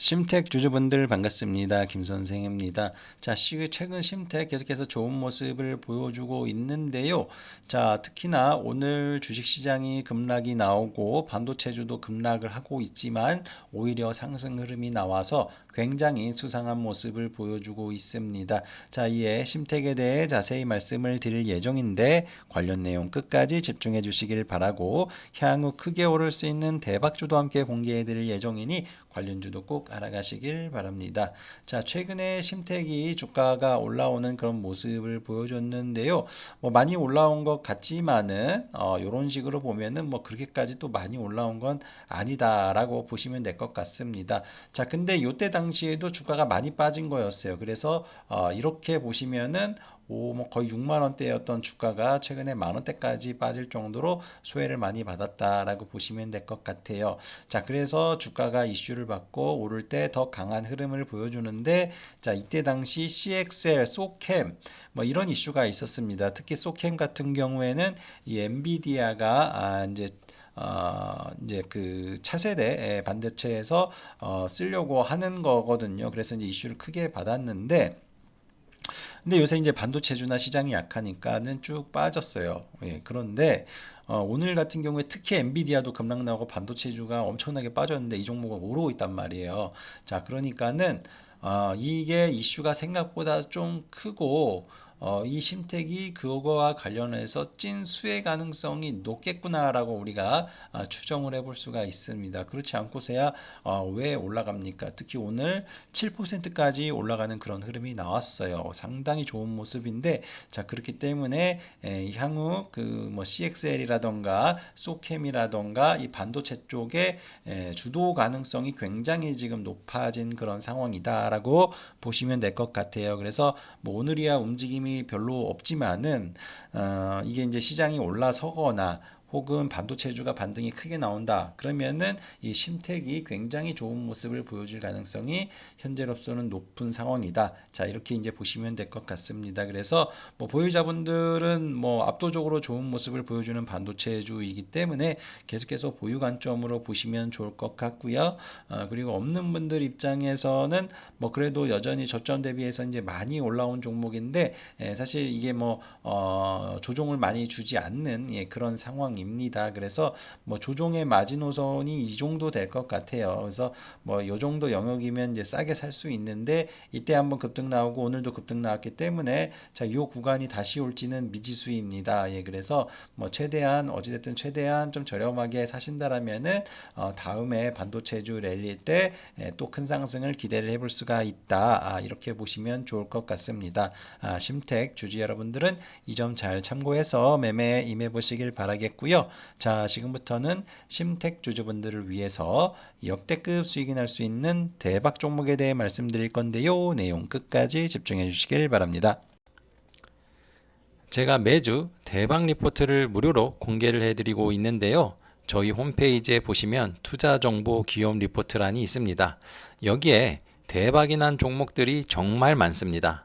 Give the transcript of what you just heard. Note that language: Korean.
심택 주주분들 반갑습니다. 김 선생입니다. 자, 시- 최근 심택 계속해서 좋은 모습을 보여주고 있는데요. 자, 특히나 오늘 주식시장이 급락이 나오고 반도체주도 급락을 하고 있지만 오히려 상승 흐름이 나와서 굉장히 수상한 모습을 보여주고 있습니다. 자, 이에 심택에 대해 자세히 말씀을 드릴 예정인데 관련 내용 끝까지 집중해 주시길 바라고 향후 크게 오를 수 있는 대박주도 함께 공개해 드릴 예정이니 관련주도 꼭 알아가시길 바랍니다. 자, 최근에 심택이 주가가 올라오는 그런 모습을 보여줬는데요. 뭐 많이 올라온 것 같지만은 어, 이런 식으로 보면은 뭐 그렇게까지 또 많이 올라온 건 아니다라고 보시면 될 것 같습니다. 자, 근데 이때 당 시에도 주가가 많이 빠진 거였어요. 그래서 어, 이렇게 보시면은 오, 뭐 거의 6만 원대였던 주가가 최근에 만 원대까지 빠질 정도로 소외를 많이 받았다라고 보시면 될 것 같아요. 자, 그래서 주가가 이슈를 받고 오를 때 더 강한 흐름을 보여주는데, 자, 이때 당시 CXL, 소캠, 뭐 이런 이슈가 있었습니다. 특히 소캠 같은 경우에는 이 엔비디아가 아, 이제 어, 이제 그 차세대 반도체에서 어, 쓰려고 하는 거거든요. 그래서 이제 이슈를 크게 받았는데, 근데 요새 이제 반도체주나 시장이 약하니까는 쭉 빠졌어요. 예, 그런데 어, 오늘 같은 경우에 특히 엔비디아도 급락 나오고 반도체주가 엄청나게 빠졌는데 이 종목은 오르고 있단 말이에요. 자, 그러니까는 어, 이게 이슈가 생각보다 좀 크고 어, 이 심택이 그거와 관련해서 찐 수혜 가능성이 높겠구나라고 우리가 아, 추정을 해볼 수가 있습니다. 그렇지 않고서야 어, 왜 올라갑니까? 특히 오늘 7%까지 올라가는 그런 흐름이 나왔어요. 상당히 좋은 모습인데 자 그렇기 때문에 에, 향후 그 뭐 CXL이라던가 소캠이라던가 이 반도체 쪽에 에, 주도 가능성이 굉장히 지금 높아진 그런 상황이다라고 보시면 될 것 같아요. 그래서 뭐 오늘이야 움직임이 별로 없지만은 어, 이게 이제 시장이 올라서거나 혹은 반도체주가 반등이 크게 나온다. 그러면은 이 심택이 굉장히 좋은 모습을 보여줄 가능성이 현재로서는 높은 상황이다. 자, 이렇게 이제 보시면 될 것 같습니다. 그래서 뭐 보유자분들은 뭐 압도적으로 좋은 모습을 보여주는 반도체주이기 때문에 계속해서 보유 관점으로 보시면 좋을 것 같고요. 어, 그리고 없는 분들 입장에서는 뭐 그래도 여전히 저점 대비해서 이제 많이 올라온 종목인데 예, 사실 이게 뭐 어, 조종을 많이 주지 않는 예, 그런 상황 입니다. 그래서 뭐 조종의 마지노선이 이 정도 될 것 같아요. 그래서 뭐 요 정도 영역이면 이제 싸게 살 수 있는데 이때 한번 급등 나오고 오늘도 급등 나왔기 때문에 자, 요 구간이 다시 올지는 미지수입니다. 예, 그래서 뭐 최대한 어찌됐든 최대한 좀 저렴하게 사신다라면은 어, 다음에 반도체주 랠리 때 또 큰 상승을 기대를 해볼 수가 있다. 아, 이렇게 보시면 좋을 것 같습니다. 아, 심택 주주 여러분들은 이 점 잘 참고해서 매매에 임해 보시길 바라겠고요. 자, 지금부터는 심택 주주분들을 위해서 역대급 수익이 날 수 있는 대박 종목에 대해 말씀드릴 건데요. 내용 끝까지 집중해 주시길 바랍니다. 제가 매주 대박 리포트를 무료로 공개를 해드리고 있는데요. 저희 홈페이지에 보시면 투자 정보 기업 리포트란이 있습니다. 여기에 대박이 난 종목들이 정말 많습니다.